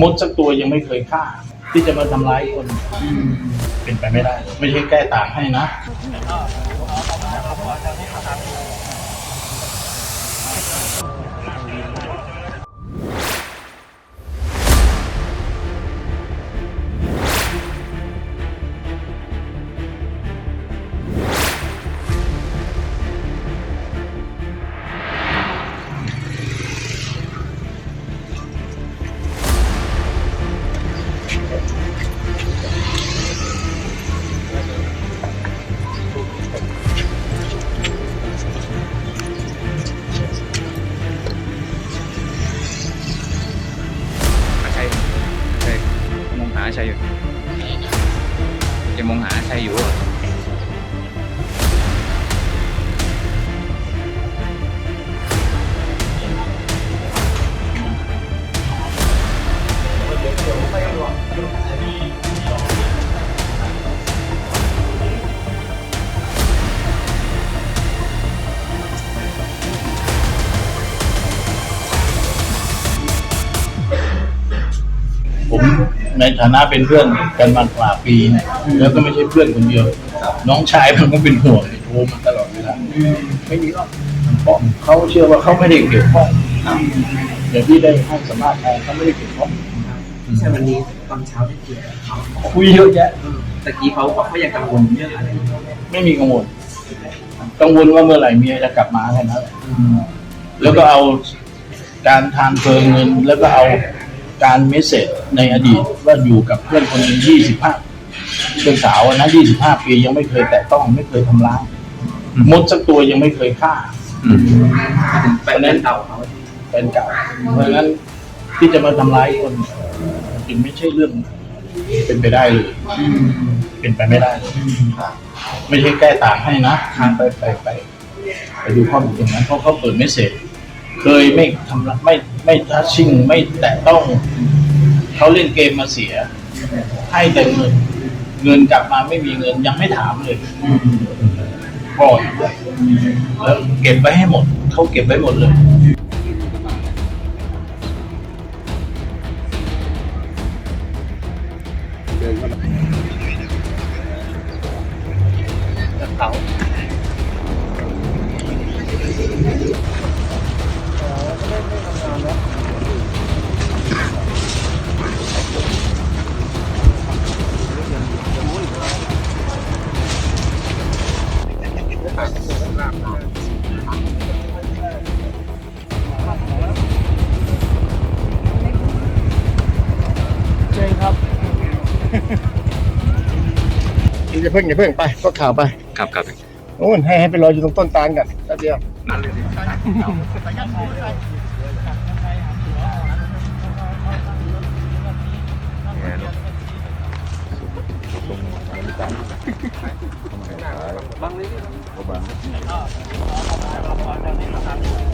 มดสักตัวยังไม่เคยฆ่า ที่จะมาทำร้ายคนเป็นไปไม่ได้ ไม่ใช่แก้ต่างให้นะ มองหาใช่อยู่จะมองหาใช่อยู่เหรอผม ในฐานะเป็นเพื่อนกันมากว่าปีเนี่ยแล้วก็ไม่ใช่เพื่อนคนเดียว น้องชายมันก็เป็นห่วงโทรมาตลอดเวลาไม่มีหรอกเพราะเขาเชื่อว่าเขาไม่ได้เกี่ยวข้องอย่างที่ได้ให้สัมภาษณ์ไปเขาไม่ได้เกี่ยวข้องไม่ใช่วันนี้ตอนเช้าได้คุยกับเขาคุยเยอะแยะเออตะกี้เขาบอกเขายังกังวลเรื่องอะไรอยู่ไม่มีกังวล กังวลว่าเมื่อไหร่เมียจะกลับมาแค่นั้นแหละแล้วก็เอาการทานเฟิงเงินแล้วก็เอา การเมสเซจในอดีตว่าอยู่กับเพื่อนคนหนึ่งยี่สิบห้าเป็นสาวอะนะยี่สิบห้าปียังไม่เคยแตะต้องไม่เคยทำร้ายมดสักตัวยังไม่เคยฆ่าอืมแฟนเก่าเขาเป็นเก่าเพราะฉะนั้นที่จะมาทำร้ายคนจึงไม่ใช่เรื่องเป็นไปได้เลยเป็นไปไม่ได้เลยไม่ใช่แก้ต่างให้นะไปไปไปไปดูข้อมูลตรงนั้นเพราะเขาเปิดไม่เสร็จ เคยไม่ทำร้ายไม่ไม่ทัชชิ่งไม่แตะต้องเขาเล่นเกมมาเสีย ให้แต่เงิน เงินกลับมาไม่มีเงินยังไม่ถามเลยปล่อยแล้วเก็บไว้ให้หมดเขาเก็บไว้หมดเลย อย่าเพิ่งอย่าเพิ่งไปก็ข่าวไปครับครับโน่นให้ให้ไปรออยู่ตรงต้นตาลกันแป๊บเดียวบ